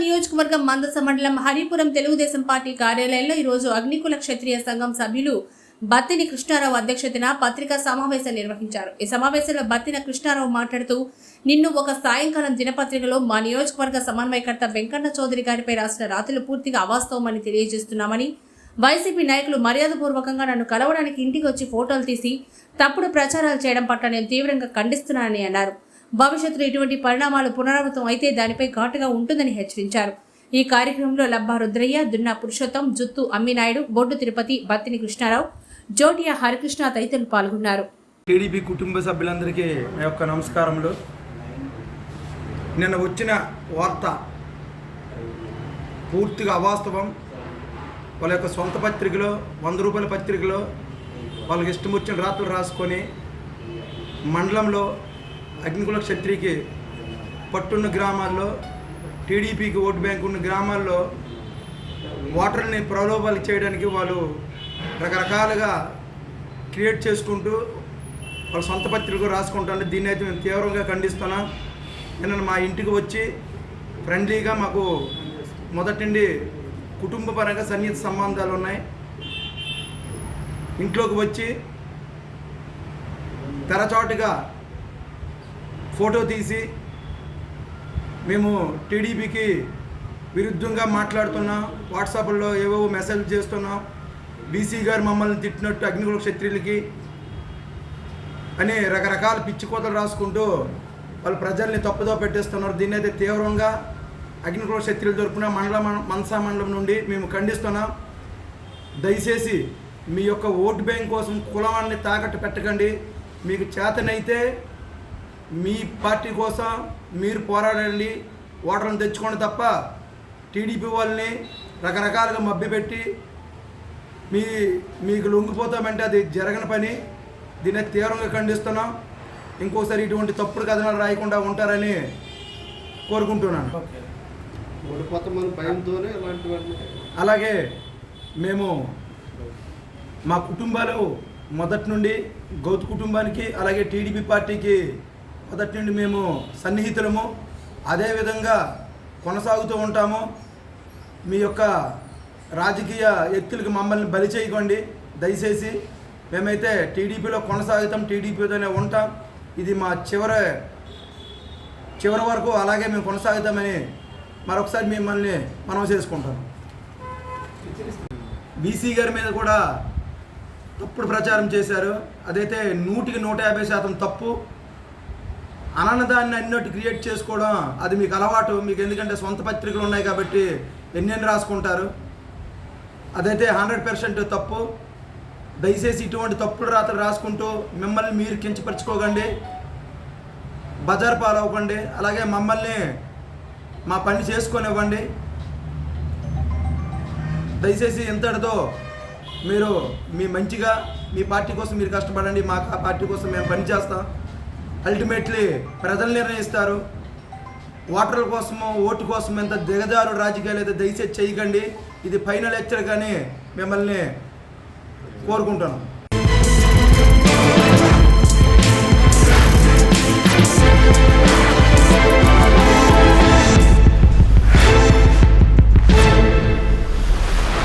నియోజకవర్గం మందస మండలం హరిపురం తెలుగుదేశం పార్టీ కార్యాలయంలో ఈరోజు అగ్నికుల క్షత్రియ సంఘం సభ్యులు బత్తిని కృష్ణారావు అధ్యక్షతన పత్రికా సమావేశం నిర్వహించారు. ఈ సమావేశంలో బత్తిన కృష్ణారావు మాట్లాడుతూ నిన్ను ఒక సాయంకాలం దినపత్రికలో మా నియోజకవర్గ సమన్వయకర్త వెంకన్న చౌదరి గారిపై రాసిన రాతలు పూర్తిగా అవాస్తవమని తెలియజేస్తున్నామని వైసీపీ నాయకులు మర్యాదపూర్వకంగా నన్ను కలవడానికి ఇంటికి వచ్చి ఫోటోలు తీసి తప్పుడు ప్రచారాలు చేయడం పట్ల నేను తీవ్రంగా ఖండిస్తున్నానని అన్నారు. భవిష్యత్తులో ఇటువంటి పరిణామాలు పునరావృతం అయితే దానిపై ఘాటుగా ఉంటుందని హెచ్చరించారు. ఈ కార్యక్రమంలో లబ్బా రుద్రయ్య దున్నా పురుషోత్తం జుత్తు అమ్మినాయుడు బొడ్డు తిరుపతి బత్తిని కృష్ణారావు జోటియా హరికృష్ణ తదితరులు పాల్గొన్నారు. టీడీపీ కుటుంబ సభ్యులందరికీ నా యొక్క నమస్కారములు. నిన్న వచ్చిన వార్త పూర్తిగా అవాస్తవం. వాళ్ళ యొక్క సొంత పత్రికలో వంద రూపాయల పత్రికలో వాళ్ళకి ఇష్టం వచ్చిన రాత్రులు రాసుకొని మండలంలో అగ్నికుల క్షత్రికి పట్టున్న గ్రామాల్లో టీడీపీకి ఓటు బ్యాంక్ ఉన్న గ్రామాల్లో ఓటర్ని ప్రలోభాలు చేయడానికి వాళ్ళు రకరకాలుగా క్రియేట్ చేసుకుంటూ వాళ్ళ సొంత పత్రికలు రాసుకుంటాను దీన్ని అయితే మేము తీవ్రంగా ఖండిస్తున్నాం. నిన్న మా ఇంటికి వచ్చి ఫ్రెండ్లీగా మాకు మొదటి నుండి కుటుంబ పరంగా సన్నిహిత సంబంధాలు ఉన్నాయి. ఇంట్లోకి వచ్చి తెరచాటుగా ఫోటో తీసి మేము టీడీపీకి విరుద్ధంగా మాట్లాడుతున్నాం. వాట్సాప్లో ఏవేవో మెసేజ్ చేస్తున్నాం. బీసీ గారు మమ్మల్ని తిట్టినట్టు అగ్నికుల క్షత్రియులకి అని రకరకాల పిచ్చికోతలు రాసుకుంటూ వాళ్ళు ప్రజల్ని తప్పుదో పెట్టేస్తున్నారు. దీన్ని అయితే తీవ్రంగా అగ్నికుల క్షత్రియుల తరపున మండల మనసా మండలం నుండి మేము ఖండిస్తున్నాం. దయచేసి మీ యొక్క ఓటు బ్యాంక్ కోసం కులాన్ని తాకట్టు పెట్టకండి. మీకు చేతనైతే మీ పార్టీ కోసం మీరు పోరాడండి ఓటర్లను తెచ్చుకోండి తప్ప టీడీపీ వాళ్ళని రకరకాలుగా మభ్యపెట్టి మీ మీకు లొంగిపోతామంటే అది జరగని పని. దీన్ని తీవ్రంగా ఖండిస్తున్నాం. ఇంకోసారి ఇటువంటి తప్పుడు కథనాలు రాయకుండా ఉంటారని కోరుకుంటున్నాను. భయంతోనే అలాగే మేము మా కుటుంబాలు మొదటి నుండి గౌతు కుటుంబానికి అలాగే టీడీపీ పార్టీకి మొదటి నుండి మేము సన్నిహితులము. అదేవిధంగా కొనసాగుతూ ఉంటాము. మీ యొక్క రాజకీయ ఎత్తులకి మమ్మల్ని బలి చేయకండి. దయచేసి మేమైతే టీడీపీలో కొనసాగుతాం. టీడీపీతోనే ఉంటాం. ఇది మా చివరి చివరి వరకు అలాగే మేము కొనసాగుతామని మరొకసారి మిమ్మల్ని మనం చేసుకుంటాం. బీసీ గారి మీద కూడా తప్పుడు ప్రచారం చేశారు. అదైతే నూటికి నూట యాభై శాతం తప్పు. అనన్నదాన్ని అన్నట్టు క్రియేట్ చేసుకోవడం అది మీకు అలవాటు. మీకు ఎందుకంటే సొంత పత్రికలు ఉన్నాయి కాబట్టి ఎన్నెన్ని రాసుకుంటారు? అదైతే హండ్రెడ్ పర్సెంట్ తప్పు. దయచేసి ఇటువంటి తప్పుడు రాతలు రాసుకుంటూ మిమ్మల్ని మీరు కించపరచుకోకండి. బజార్ పాలవ్వకండి. అలాగే మమ్మల్ని మా పని చేసుకొనివ్వండి. దయచేసి ఇంతటితో మీరు మీ మంచిగా మీ పార్టీ కోసం మీరు కష్టపడండి. మా ఆ పార్టీ కోసం మేము పనిచేస్తాం అల్టిమేట్లీ ప్రజలు నిర్ణయిస్తారు. ఓటర్ల కోసమో ఓటు కోసం ఎంత దిగజారు రాజకీయాలు అయితే దయచేసి చేయకండి. ఇది ఫైనల్ హెచ్చరికని మిమ్మల్ని కోరుకుంటున్నాం.